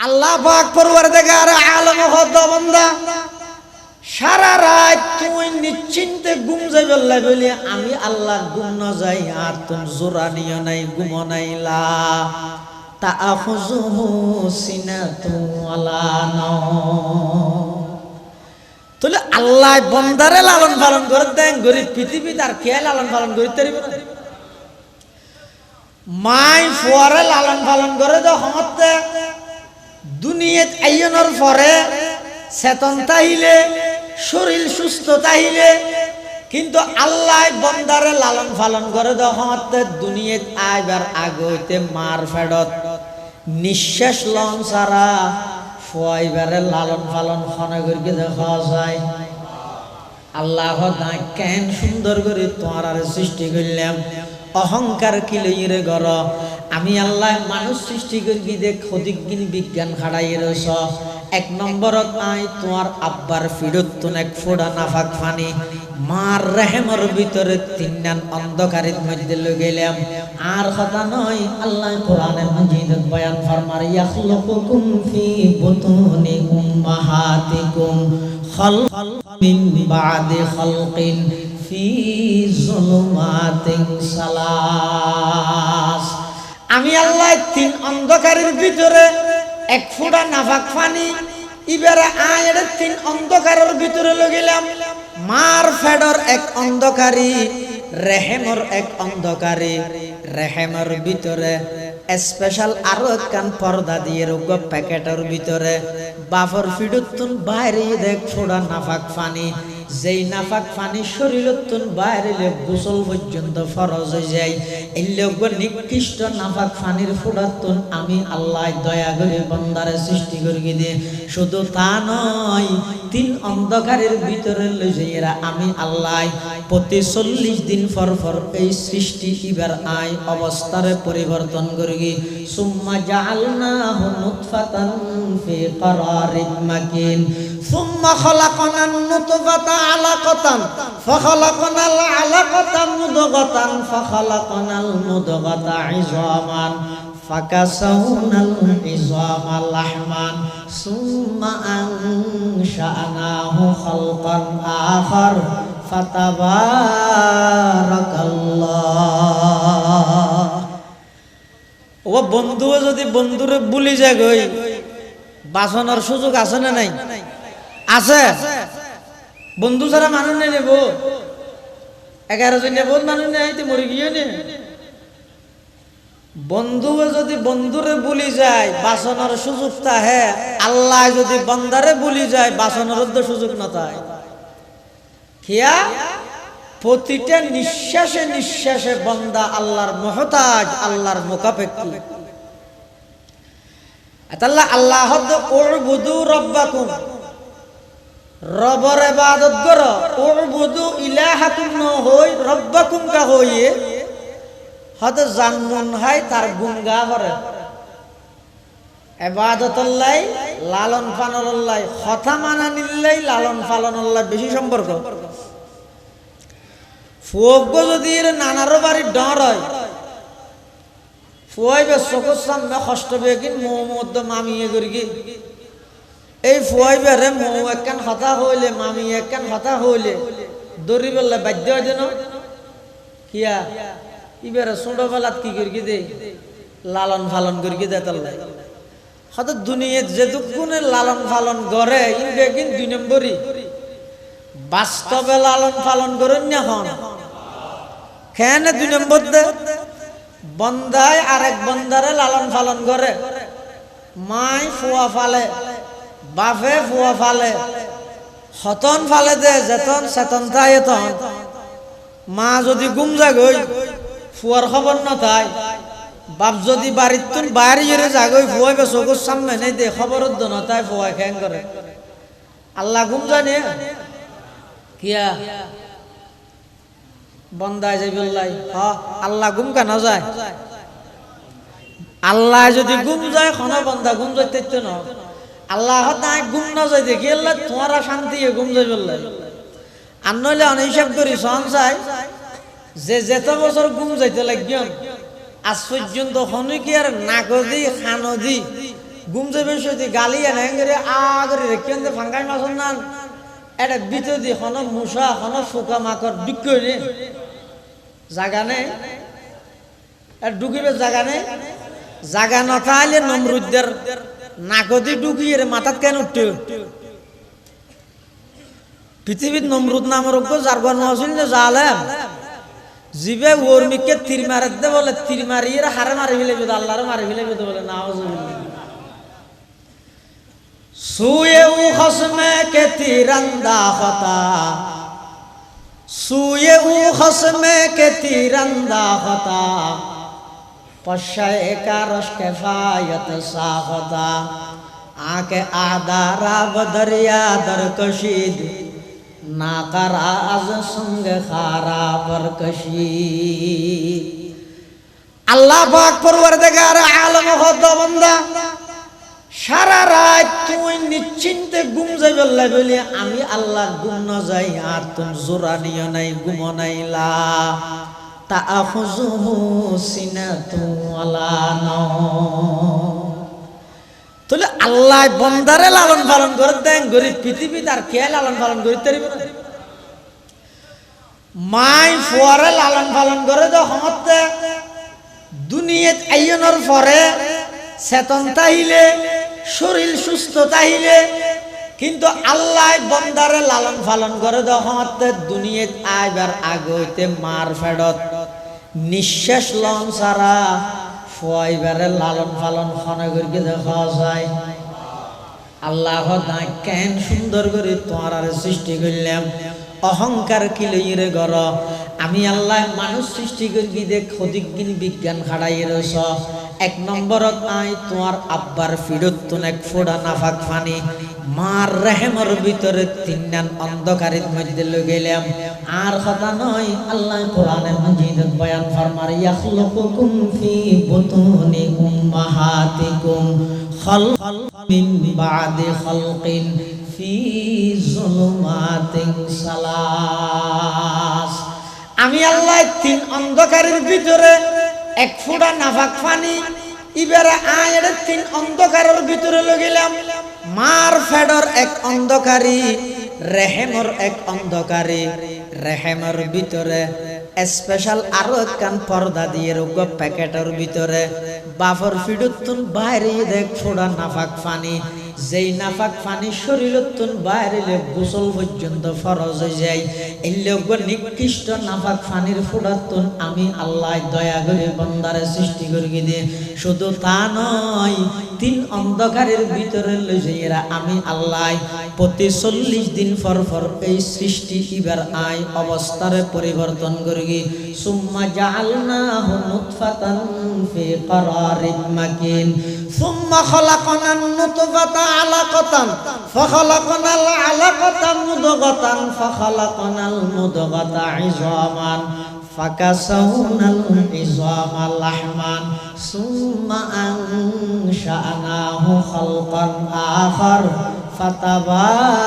আল্লাহ পাক পরবার দেখে আরে আলম হদ বন্দা সারা রাত তুই নিশ্চিন্তে ঘুম যাইবে বলি আমি আল্লাহ ঘুম ন যাই, আর তুম জোরা নিয় নাই, ঘুম নাই, লা তা আফজুহু সিনাতু আলা তাহলে আল্লাহ বন্দারে লালন পালন করে দেন, গরিব পৃথিবী তার কে লালন পালন করে তারিব না? মাই ফুয়ারে লালন পালন করে তো সমতে দুনিয়াত আইয়নের পরে চেতন তাহিলে, শরীর সুস্থ তাহিলে, কিন্তু আল্লাহ বন্দারে লালন পালন করে তো সমতে দুনিয়াত আইবার আগইতে মার ফেডত নিঃশ্বাস লন সারা ফুয়াইবারে লালন পালন খনে করিকে দেখা যায়। আল্লাহ কেন সুন্দর করে তোমার সৃষ্টি করলাম। অহংকার কি লইরে গর? আমি আল্লাহ মানুষ সৃষ্টি করি দে ক্ষতিজ্ঞান বিজ্ঞান খাড়াই রস এক নম্বরত আই তোমার আব্বার ফিরত তুন এক ফোড়া নাফাক ফানি। মার রেহেমর ভিতরে তিননান অন্ধকারের মধ্যে লই গেলাম আর কথা নয়, আল্লাহ কোরআনে মজিদ বয়ান ফরমার ইয়াখলুকুকুম ফি বুতুনি উম্মাহাতিকুম খালক মিন বাদি খালকিন। আমি আল্লাহ তিন অন্ধকারের ভিতরে এক ফোঁটা নাফাক পানি, ইবারে আয়ের তিন অন্ধকারের ভিতরে লগিলাম মার ফেডর এক অন্ধকারী, রেহেমর এক অন্ধকারী। রেহেমর ভিতরে স্পেশাল আরও একখান পর্দা দিয়ে রোগ প্যাকেটের ভিতরে। বাফর ফিডুতুন বাইরে দেখ ফোড়া নাফাক পানি। যেই নাফাক পানি শরীরতুন বাইরে লোক গোসল পর্যন্ত ফরজ হয়ে যায়। এই লোক নিকৃষ্ট নাফাক পানির ফুটাতুন আমি আল্লাহ দয়া করে বন্দারে সৃষ্টি করি দিয়ে শুধু তা নয়, তিন অন্ধকারের ভিতরে লইরা আমি আল্লাহ প্রতি চল্লিশ দিন পর পর এই সৃষ্টি ইবার আয় অবস্থারে পরিবর্তন করি সুম্মা জালনা নুতফাতান ফি করারিন মাকিন। সুম্মা খালাকনান নুতফাতা আলাকাতান ফাখালাকনাল আলাকাতা মুদগাতান ফাখালাকনাল মুদগাতা ইযামান فكسونا العظام لحما ثم أنشأناه خلقا آخر فتبارك الله ও বন্ধু যদি বন্ধুরে বুলি যায় গই বাসনের সুযোগ আছে না নাই আছে। বন্ধু ছাড়া মানুষ নেই নেব, এগারো জন নেব মানুষ নেই তো মরে গিয়ে নে? বন্ধু যদি বন্ধুরে বলি যায় বাসনের সুযোগ তাহে। আল্লাহ যদি বন্দারে বলি যায় বাসনের তো সুযোগ না তাই কিয়া? প্রতিটা নিঃশ্বাসে নিঃশ্বাসে বন্দা আল্লাহর মহতাজ আল্লাহর মোকাপেক্ষি আল্লাহ আল্লাহ রব্বাকুম রবর ইবাদত কর। উবুদু ইলাহাকুম ন হই, রব্বাকুম কা হইয়ে হদ জানমন হয় তার গুঙ্গা করে এবাদতল্লাই লালন পালনল্লাই, কথা মানা নিল্লাই, লালন পালনল্লাই বেশি সম্পর্ক। ফুয়জ্ঞ যদি এর নানারও বাড়ির ডর হয় ফুয়াইবে চকুর সামনে কষ্ট পেয়ে কিন মৌ মধ্য মামিয়ে করি এই ফুয়াইবে রে মৌ একখান হতা হইলে, মামি একখান হতা হইলে দৌড়ি বললে বাধ্য হয় যেন। কিয়া? ইবারে ছোট বেলাত কি করি দে? লালন পালন করি দে তাল্লাই হয়তো দুনিয়াত যেটুকুনে লালন পালন করে কিন দুই নম্বরই বাস্তবে লালন পালন করেন না হন? কেন দুই নম্বর দে। বন্দায় আরেক বন্দারে লালন পালন করে মাই ফুয়া ফালে। বাপে ফুয়া ফালে হতন ফালে দে, যেতন চেতন তাই তন মা যদি গুম যাগই ফুয়ার খবর নথায় বাপ যদি বাড়ির তুন বাইরে জেরে যাগই ফুয়াই বে চকুর সামনে নেই দে খবরত দনতায় ফুয়াই খেং করে আল্লাহ গুম জানে কিয়া? বন্দায় যাই বললাই হ, আল্লাহ গুম কেন যায়? আল্লাহ যদি গুম যায় খন বন্দা গুম যাইতে তো ন আল্লাহ তাই গুম না যাই দেখি আল্লাহ? তোমারা শান্তি গুম যাই বললাই আর নইলে হিসাব করি সন চাই, যে যেত বছর গুম যাইতে লাগিয়ন আজ পর্যন্ত হনু কি আর নাকদি খানদি গুমজে বেশি হইতে গালি এনে করে আগরে রেখে আনতে ফাঙ্গাই মাছন নান এটা ভিতর দিয়ে হন মুসা হন ফুকা মাকড় বিক্রি জাগা নেই। আর ঢুকিবে জাগা নেই। জাগা নথাইলে নমরুদ্দের নাকদি ঢুকিয়ে মাথাত কেন উঠতে? পৃথিবীর নমরুদ নামের অজ্ঞ যার গণ আছিল যে জালেম। জিবে ওর্মিকে তীর মারে দে বলে তীর মারিয়ে হারে মারি ফেলে বেদ আল্লাহরে মারি ফেলে বেদ বলে না সুয়ে উ হসমে কে তীরন্দা হতা সুয়ে উ হসমে কে তীরন্দা হতা قشيك رشك فايت ساخدا آنك آدارا بدریا در کشید ناقرا از سنگ خارا پر کشید আল্লাহ পাক পরবর্তীকার আলম হত বন্দা, সারা রাত তুমি নিশ্চিন্তে গুম যাবে আল্লাহ বলি, আমি আল্লাহ গুম না যাই, আর তুমি জোরা নিও নাই গুম নাই লা। আল্লাহ বন্দারে লালন পালন করে দেন, গরিব পৃথিবী তার কে লালন পালন করিতে মাই ফুয়ারে লালন পালন করে তো সমতে দুনিয়াত আইয়নের পরে চেতন তাহিলে, শরীর সুস্থ তাহিলে কিন্তু আল্লাহ বন্দারে লালন পালন করে দহতে দুনিয়াত আইবার আগইতে মার ফেডত নিঃশ্বাস লন সারা ফুয়াইবারে লালন পালন খনে করিকে দেখা যায়। আল্লাহ কেন সুন্দর করে তোমার সৃষ্টি করলাম অহংকার কি লইরে গর আমি আল্লাহ মানুষ সৃষ্টি করি দেখ ক্ষতিজ্ঞান বিজ্ঞান খাড়াই রস এক নম্বরত আই তোমার আব্বার ফিরত তুন এক ফোড়া নাফাক ফানি। মার রেহেমর ভিতরে তিননান অন্ধকারের মধ্যে লই গেলাম আর কথা নয়, আল্লাহ কোরআনে মজিদ বয়ান ফরমার, ইয়াখলুকুকুম ফি বুতুনি উম্মাহাতিকুম খালক মিন বাদি খালকিন ফি জুলুমাতিন সালাস। আমি আল্লাহ তিন অন্ধকারের ভিতরে এক ফুটা নাফাক পানি, ইবারে আয়ের তিন অন্ধকারের ভিতরে লগিলাম মার ফেডর এক অন্ধকারী, রেহেমর এক অন্ধকারী। রেহেমর ভিতরে স্পেশাল আরও একখান পর্দা দিয়ে রোগ প্যাকেটের ভিতরে। বাফর ফিডুতুন বাইরে দেখ ফোড়া নাফাক পানি। যেই নাফাক পানি শরীরতুন বাইরে গোসল পর্যন্ত ফরজ হয়ে যায়, এই লোক নিকৃষ্ট নাফাক পানির ফুটাতুন আমি আল্লাহ দয়া করে বন্দারে সৃষ্টি করে দিয়ে। শুধু তা নয় দিন অন্ধকারের ভিতরে লইরা আমি আল্লাহ, প্রতি চল্লিশ দিন পর পর এই সৃষ্টি ইবার আয় অবস্থারে পরিবর্তন করি সুম্মা জাআলনাহু নুতফাতান ফি করারিন মাকিন। সুম্মা খলাকনান নুতফাতা আলাকাতান ফখলাকনাল আলাকাতান মুদগাতান ফখলাকনাল মুদগাতা ইজামান। فكسونا العظام لحما ثم أنشأناه خلقا آخر فتبارك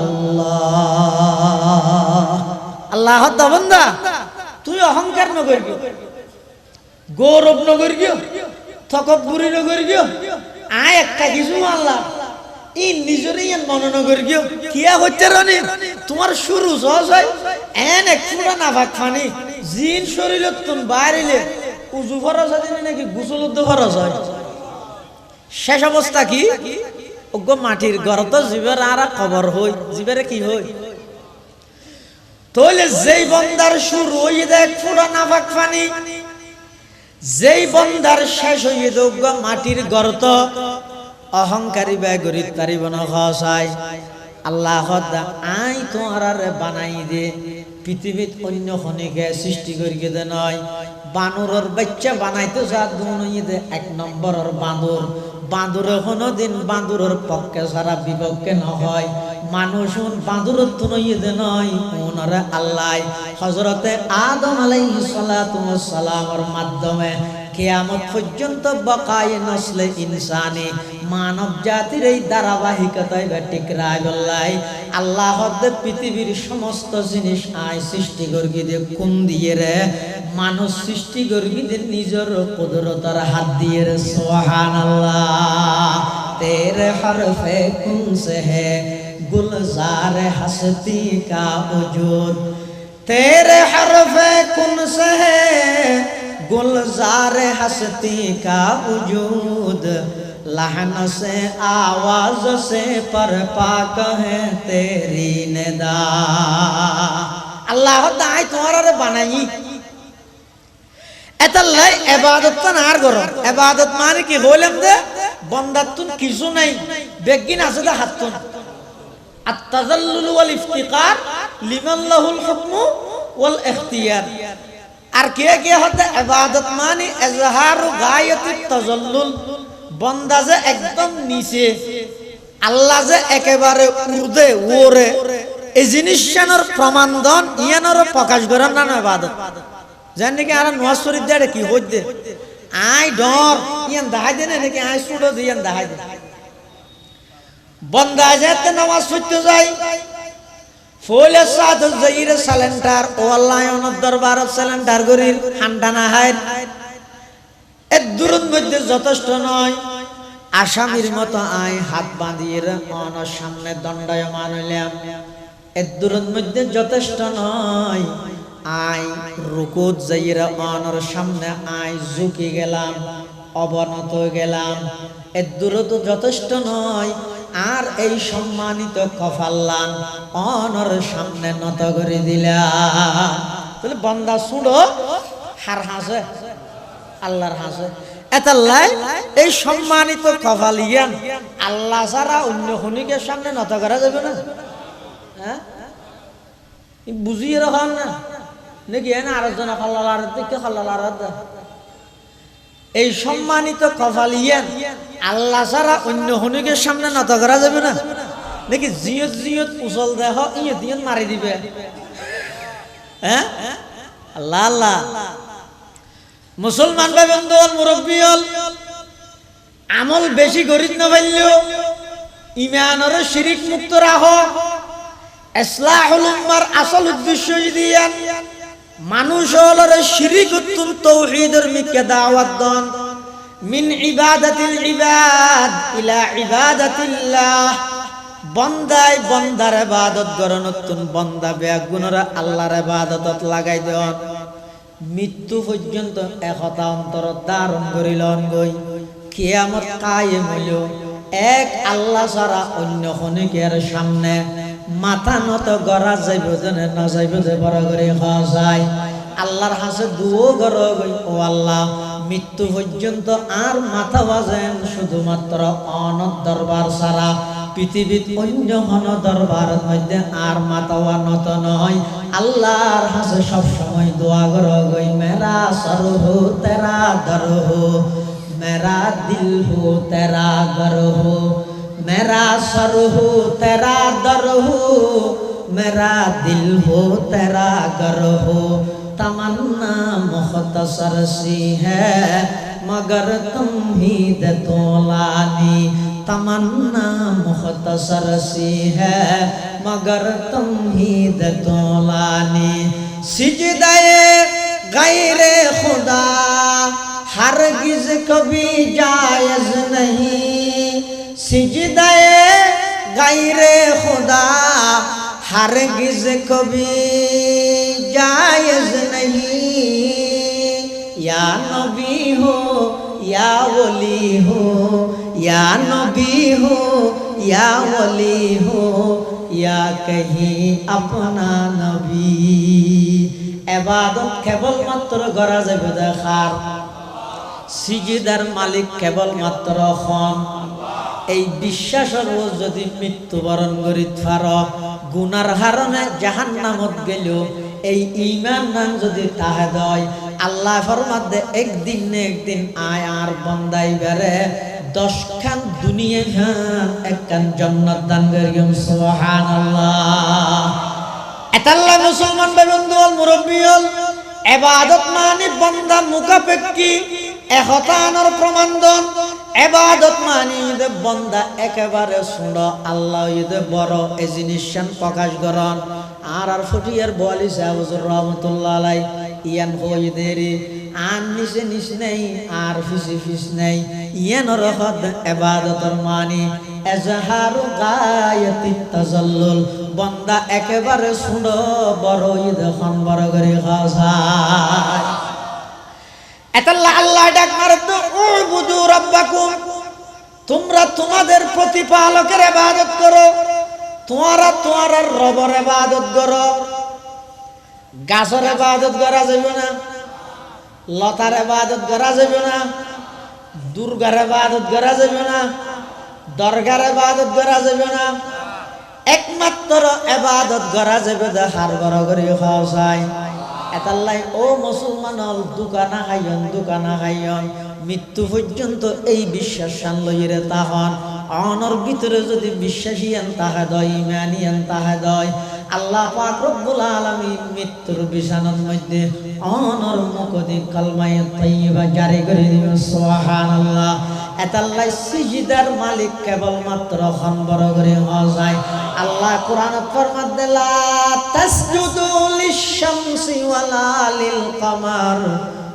الله আল্লাহ বন্দা তুই অহংকার নগর গিয়ে গৌরব নগর গিয়ে থকবুরি নগর গিয়ে আয় একটা কিছু আল্লাহ ই নিজরে ইয়ান মনোনগর গিয়ে কিয়া হচ্ছে রানি তোমার শুরু সহজ হয় এন এক ফুটা নাফাক ফানি জিন শরীরত তুন বাইরিলে উজু ফরজ আছে নাকি গুসল ফরজ হয় শেষ অবস্থা কি? ওগো মাটির ঘর তো জীবের আর খবর হই, জীবের কি হই? তাহলে যেই বন্দার শুরু হইয়ে দেখ ফুটা নাফাক ফানি যেই বন্দার শেষ হইয়ে দেখ মাটির গর্ত অহংকারী ব্যয় গরিব তারিব নয় আল্লাহ আই তোমার বানাই দে। পৃথিবীত অন্য খনিকে সৃষ্টি করি দে নয় বানরের বাচ্চা বানাইতে যা দে, এক নম্বরের বাঁদর বাঁদুরে কোনো দিন বাঁদুরের পক্ষে সারা বিপক্ষে নহয় মানুষ বাঁদুরের তো দে নয় ওনারা আল্লাহ। হজরতে আদম আলাইহিস সালাতু সালামের মাধ্যমে কেয়ামত পর্যন্ত বকায় নসলে ইনসানে মানব জাতির এই ধারাবাহিকতায় বা টিকরা বললাই আল্লাহ পৃথিবীর সমস্ত জিনিস আয় সৃষ্টি করবি দে কোন দিয়ে রে। মানুষ সৃষ্টি করবি দে নিজের কুদরতার হাত দিয়ে রে সোহান আল্লাহ তেরে হরফে কুন সে হে, গুলজার হসতি কা বজুদ তেরে হরফে কুন সে হে گلزار ہستی کا وجود لہن سے آواز سے پر پاک ہے تیری ندا اللہ دائیں تمہارا এবাদত আর গর। এবাদত মানে কি হইলাম যে বন্দাতুন কিছু নাই, বেগিন আছে যে হাতুন আত্তাজাল্লুল ওয়াল ইফতিকার লিমাল্লাহুল হুকমু ওয়াল ইখতিয়ার আর কে কে হতে? ইবাদত মানে ইজহারু গায়াতি তাজাল্লুল। বন্দা যে একদম নিচে, আল্লাহ যে একেবারে উর্দে ওরে। এই জিনিসটানোর প্রমাণ দন ইয়ানোর প্রকাশ করেন না না ইবাদত। জান নাকি আর নোয়াজ শরীফ দেড়ে কি হইতে? আই ডর, ইয়ান দাহাই দেন নাকি আই সুড়ো দিয়ান দাহাই দেন বন্দা যেতে নামাজ পড়তে যাই ফুলে সাদ জাইর সালেন্টার ও আল্লাহ অনর দরবার সালেন্টার গরির হান্ডানা হাই এর দূরের মধ্যে যথেষ্ট নয়। আসামির মতো আয় হাত বাঁধিয়ে অনর সামনে দণ্ডায়মান হইলাম। এর দূরের মধ্যে যথেষ্ট নয়। আয় রুকুত যাইরা অনর সামনে আয় ঝুঁকে গেলাম, অবনত গেলাম। এর দূরত যথেষ্ট নয়। আর এই সম্মানিত কফাল্লান অনর সামনে নত করে দিলাম। তাহলে বন্দা শুনো, হার হাসে, আল্লাহর হাসে। এতাল্লাই এই সম্মানিত কফাল ইয়ান আল্লাহ ছাড়া অন্য খনিকের সামনে নত করা যাবে না। হ্যাঁ? বুঝিয়ে রাখান না? নাকি এনে আরও জন খাল্লার দিকে খাল্লার এই সম্মানিত কপাল ইয়ান আল্লাহ ছাড়া অন্য হনুকের সামনে নত করা যাবে না। নাকি জিয়ত জিয়ত উচল দেহ ইয়ে দিয়ত মারি দিবে। হ্যাঁ? আল্লাহ আল্লাহ। মুসলমান ভাই বন্ধু মুরব্বী আমল বেশি গরিব না পাইলেও ইমানর শিরিক মুক্ত রাহ ইসলাহুল উম্মার আসল উদ্দেশ্য দিয়ান মানুষ হলর শিরিক উত্তম তৌহিদের মিকে দাওয়াত দন। মিন ইবাদাতিল ইবাদ ইলা ইবাদাতিল্লাহ। বন্দায় বন্দার ইবাদত গরন নতুন বন্দা বেগুনরা আল্লাহর ইবাদতত লাগাই দেন। মৃত্যু পর্যন্ত একতা অন্তর ধারণ করিলন গই কিয়ামত কায়েম হইল। এক আল্লাহ ছাড়া অন্য খনিকের সামনে। মাথা নত গড়া যাইব যেনে না যাইব যে বড় করে যায়। আল্লাহর হাসে দুও গড় ও আল্লাহ, মৃত্যু পর্যন্ত আর মাথা বাজেন শুধুমাত্র অনদ দরবার ছাড়া। পৃথিবীত অন্য হন দরবার মধ্যে আর মাতাওয়া নত নয়। আল্লাহর হাসে সব সময় দোয়া গর গই, মেরা সরহ তেরা দরহ, মেরা দিল হো তেরা গরহ मेरा सर हो, तेरा दर हो, मेरा दिल हो, तेरा गर हो। तमन्ना मुख्तसर सी है, मगर तुम ही दे तोलानी। तमन्ना मुख्तसर सी है, मगर तुम ही दे तोलानी। सिजदाए गैरे खुदा, हरगिज कभी जायज़ नहीं। সিজদায়ে গাইরে খোদা হার গিজ কবি জায়েজ নহি। ইয়া নবী হো, ইয়া ওলি হো, ইয়া নবী হো, ইয়া ওলি হো, ইয়া কহি আপনা নবী। ইবাদত কেবল মাত্র করা যাবে দেখার। সিজদার মালিক কেবলমাত্র খন। এই বিশ্বাসের যদি মৃত্যুবরণ করি পার গুনার হারণে জাহান নামত গেল এই ইমান নাম যদি তাহে দয়, আল্লাহ ফরমাদে একদিন নে একদিন আয় আর বন্দাই বেড়ে দশ খান দুনিয়া খান একখান জন্নত দান করিম সুবহানাল্লাহ। এতাল্লাহ মুসলমান ভাই হল মুরব্বী হল, এবাদত মানে বন্দা মুখাপেক্ষি এহতানোর প্রমাণ এবাদত মানি ঈদে বন্দা, একেবারে শুন, আল্লাহ ঈদে বড় এই জিনিসান প্রকাশ করন। আর আর আলাই, ইয়ান হইদেরি আর আর ফিসি ফিস ইয়ান এবাদতর মানি, এজাহারু গায়তি তাজাল্লুল, বন্দা, একেবারে শুন, বড় ঈদ খন বড় করে খাসায় এতাল্লাহ আল্লাহ ডাক মারে তোমরা তোমাদের প্রতিপালকের ইবাদত করো। তোমারা তোমার রবের ইবাদত করো। গাছের ইবাদত করা যাবে না। লতার ইবাদত করা যাবে না। দুর্গার ইবাদত করা যাবে না। দরগার ইবাদত করা যাবে না। একমাত্র এবাদত করা যাবে দেখার বড় করে খাওয়া এতাল্লাই ও মুসলমান দোকানা খাইয়ন দোকানা খাইয়ন। মৃত্যু পর্যন্ত এই বিশ্বাস সান লইরে তাহন অনর ভিতরে যদি বিশ্বাসীয়ান তাহা দয় ইমানিয়ান তাহা দয়। আল্লাহ পাক রব্বুল আলামিন মৃত্যুর বিছানার মধ্যে অনর মুকদি কালমায়ে তাইয়্যিবা জারি করে দিবেন। সুবহানাল্লাহ। এতাল্লাই সিজদার মালিক কেবলমাত্র খন বড় করে হওয়া যায় আল্লাহ কোরআন ফরমাতে লা তাসজুদু লিশ-শামসি ওয়ালা লিল কামার ওয়াসজুদু লিল্লাহ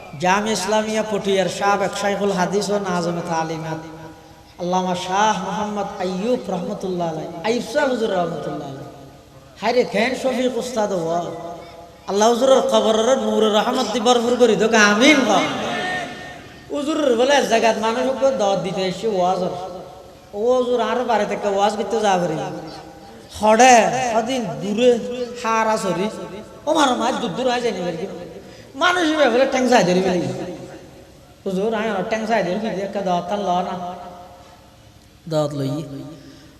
জাম ইসলামিয়া পটিয়ার শাহ শাইখুল হাদিস ও নাজমে তালিমাত আল্লামা শাহ মোহাম্মদ আইয়ুব রহমতুল্লাহ আলাই আইব শাহ হুজুর রহমতুল্লাহ আলাই হাই রে খেন শফিক উস্তাদ ও। আল্লাহ হুজুরের কবরের নূর রহমত ভরপুর করি তোকে, আমিন কম হুজুরের বলে জায়গাত মানুষকে দর দিতে এসে ওয়াজর ও হুজুর, আরও বাড়ি থেকে ওয়াজ করতে যা যাবরি হড়ে সদিন দূরে, হারা সরি ও মারো মাছ দূর দূর হয়ে যায়নি মানুষ বলে ট্যাং সাই ধরি বেলি হুজুর আয় ট্যাং সাই ধরি একটা দাওয়াত তার ল না দাওয়াত লই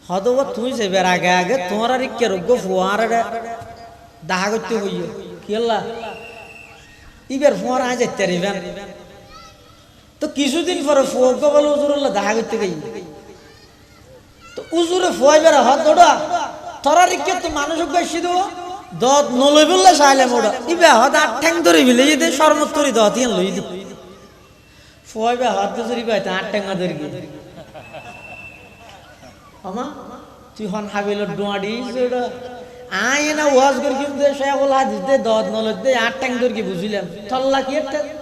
হদ তুই যাবে আগে আগে তোমার আর কে রোগ্য ফুয়ার দাহা করতে হইয় কি আল্লাহ ইবার ফুয়ার আয় যেতে রিবেন তো কিছুদিন পরে ফুয়াকে বলে হুজুরুল্লাহ দাহা করতে গেই তো উজুরে ফুয়াই বেড়া হাত দৌড়া তোরা রিকে তো মানুষ বেশি দেবো দত নলই বললে চাইলে মোড়া। ইবে হাত আট ঠ্যাং ধরে বিলে যদি শরমত করি দত ইয়ান লই দি ফুয়াই বে হাত ধরি পাইতে, আট ঠ্যাঙ্গা ধরি গিয়ে আমা, তুই হন হাবিল ডোয়াডি সেটা আই না ওয়াজ করি কিন্তু শেখুল হাদিস দে, দত নলই দে, আট ঠ্যাং ধরি কি বুঝিলাম। তল্লা কি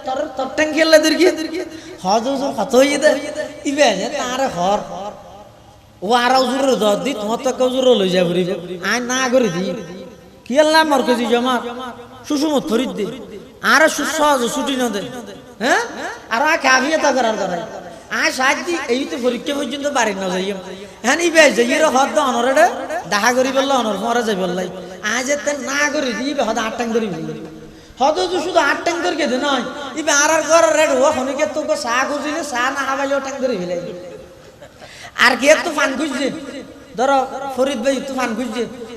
তোর তোর ঠ্যাং খেললে ধরি কি হজ হুজুর কত হইয়ে দে। ইবে তারে হর। ও আর উজুরের দর দি, তোমার তো উজুর লই যাব আই না করে দি। কি আল্লাহ মর কেজি জমা? সুসুমত ফরিদ দি। আর সহজ ছুটি ন দে। হ্যাঁ? আর আ কাভিয়ে তা করার করাই আয় সাজ এই তো পরীক্ষা পর্যন্ত বাড়ি না যাইম হ্যাঁ ই বেশ হদ অনরে দেখা করি বলল, অনর মরে যাই বললাই। আজ এতে না করে দি হদ আটটাং করি হদ তো শুধু আট ট্যাং ধরে দে নয়। ইবে আর আর ঘর রেড, ও হনিকে তোকে চা খুঁজিলে, চা না খাবাইলেও ট্যাং ধরে ফেলাই আর কি একটু ফান খুঁজছে? ধরো, ফরিদ ভাই একটু ফান খুঁজছে।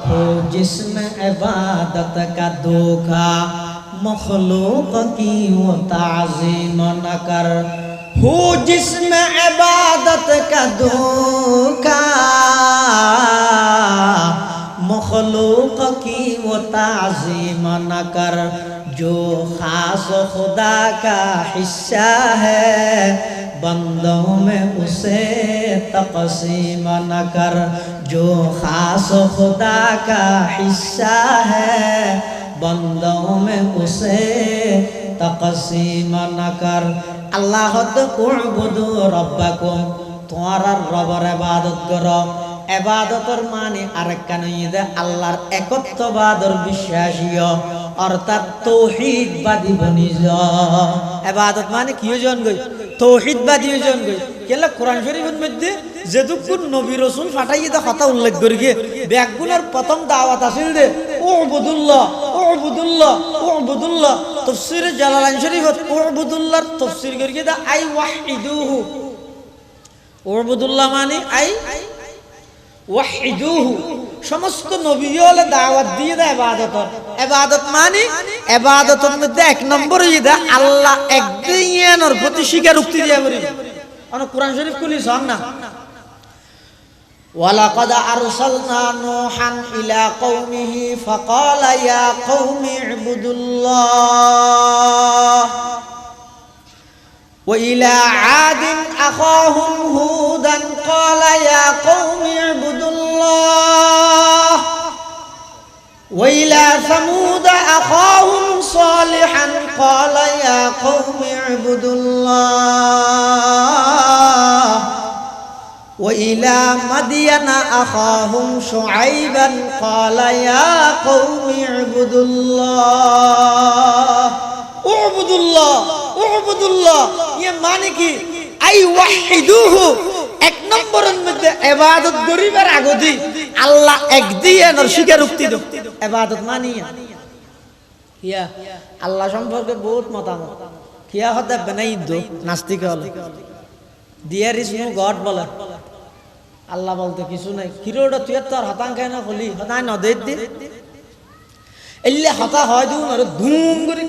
हो जिसम इबादत का धोखा मखलूक की वो ताजीम न कर हो जिसम इबादत का धोखा मखलूक की वो ताजीम न कर جو خاص خدا کا حصہ ہے بندوں میں اسے تقسیم نہ کر جو خاص خدا کا حصہ ہے بندوں میں اسے تقسیم نہ کر اللہ تو اعبدو ربکم তোমার রবর এবাদত করো এবাদতর মানে আরেকখানে আল্লাহর একত্ববাদর বিশ্বাসীয় অর্থাৎ তৌহিদবাদী বনিজ এবাদত মানে কি জন গই তৌহিদবাদী জন গই কেলা কোরআন শরীফের মধ্যে যেদুকুন নবী রসুল ফাটাইয়ে দা কথা উল্লেখ করি গিয়ে ব্যাগগুলোর প্রথম দাওয়াত আসিল দে ও বুদুল্লাহ ও বুদুল্লাহ ও বুদুল্লাহ তফসিরে জালালাইন শরীফত ও বুদুল্লাহর তফসির করি গিয়ে দা আই ওয়াহিদুহু ওরবুদুল্লাহ মানে আই ওয়াহিদুহু সমস্ত নবী হলে দাওয়াত দিয়ে দেয় এবাদত এবাদত মানে এবাদতের মধ্যে এক নম্বর ইয়ে দেয় আল্লাহ একদিনের প্রতি স্বীকার উক্তি দিয়ে বলি অনেক কোরআন শরীফ খুলি সব না ولقد أرسلنا نوحا إلى قومه فقال يا قوم اعبدوا الله وإلى عاد أخاهم هودا قال يا قوم اعبدوا الله وإلى ثمود أخاهم صالحا قال يا قوم اعبدوا الله وإلى مدين أخاهم شعيبا قال يا قوم اعبدوا الله ইয়ে মানে আল্লাহ সম্পর্কে বহুত মতামত। কিয়া হতে বেনাইদ্য, নাস্তিক হল। দিয়ার গড বলে। আল্লাহ বলতে কিছু নাই। কিরোটা তুই তোর হতাং খাই না হলি হতাং নদের দিন। এলিয়া হতা হয় দিও আর ধুম করে।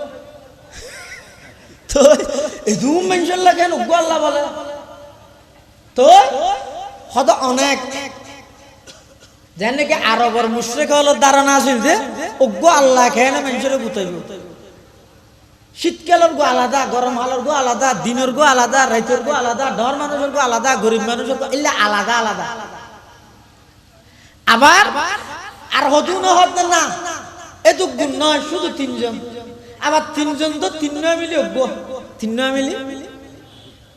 তো আল্লাহ অনেক। আছিল যে শীতকালের গো আলাদা, গরম হালের গো আলাদা, দিনের গো আলাদা, রাইতের গো আলাদা, ডর মানুষের গো আলাদা, গরিব মানুষের গো এলে আলাদা আলাদা। আবার, আর হতু না। হত না এত গুণ নয়, শুধু তিনজন। আবার তিনজন তো তিন মিলি তিন মিলি?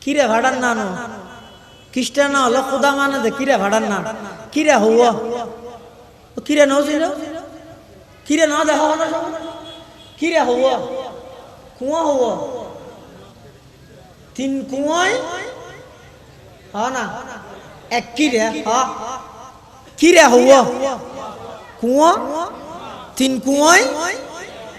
কিরে ভাড়ার না নো খ্রিস্টান হলো খুদা মানে দে, কিরে ভাড়ার না কিরে হৌ কিরে নছিল কিরে ন দেখ কিরে হৌ কুয়া হব? তিন কুয়াই? হ না। এক কিরে? হ কিরে হব? কুয়া? তিন কুয়াই?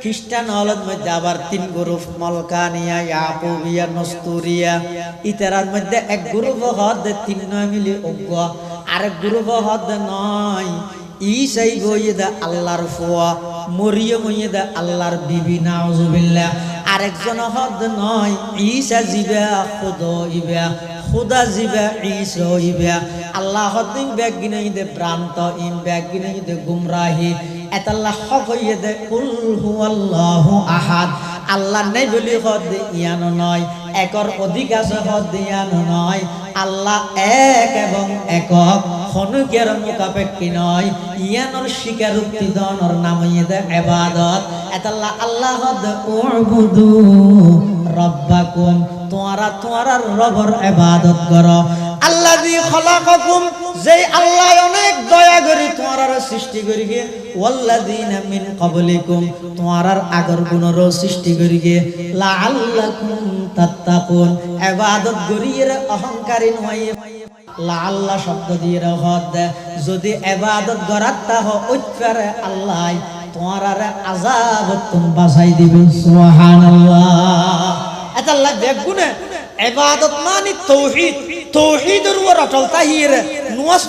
খ্রিস্টান হলত মধ্যে আবার তিন গ্রুপ, মলকানিয়া, ইয়াকুবিয়া, নস্তুরিয়া। ইতারার মধ্যে এক গ্রুপ হদ তিন নয় মিলি অজ্ঞ, আরেক গ্রুপ হদ নয় ঈসাই বইদা আল্লাহর ফুয়া, মরিয়ম ইদা আল্লাহর বিবি, নাউজুবিল্লাহ। আরেকজন হদ নয় ঈসা জিবা, খুদ ইবা, খুদা জিবা, ঈসা ইবা। আল্লাহ হদিন ব্যাগিনে ইদে ভ্রান্ত ইম ব্যাগিনে ইদে গুমরাহি। এতাল্লাহ হইয়ে দে কুল হুয়াল্লাহু আহাদ। আল্লাহ নেই বলি হদ ইয়ানো নয়, একর অধিক আছে হদ ইয়ানো নয়। আল্লাহ এক এবং একক মোকাপেক্ষি নয়। ইয়ানোর উক্তিদনর নাম ইদে এবাদত এতাল্লাহ, আল্লাহ হদ, উবুদু রব্বাকুম। তোমরা তোমরা রবর এবাদত করো। আল্লাহ দি খলাকাকুম, যেই আল্লাহ অনেক দয়া করি, তোমার সৃষ্টি করি গে। মিন ক্বাবলিকুম, তোমার আগর গুণর সৃষ্টি করি গে। লাআল্লাকুম তাত্তাকুন, ইবাদত অহংকারী নয়। শব্দ দিয়ে রহদ যদি ইবাদত করার তা ঐক্যরে আল্লাহ, তোমার আযাব তুম বাঁচাই দিবে। এটা এবাদত মানে তৌহিদ। তৌহিদের উপর অটল তাহির। নুয়াস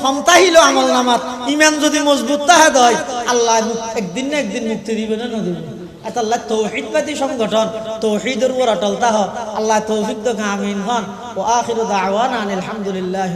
ক্ষমতা আমল নামাত। ইমান যদি মজবুত তাহে দয়, আল্লাহ একদিন না একদিন মুক্তি দিবে না না দিবে। আল্লাহ তৌহিদবাদী সংগঠন, তৌহিদের তাহ আল্লাহ তৌহিদ আলহামদুলিল্লাহ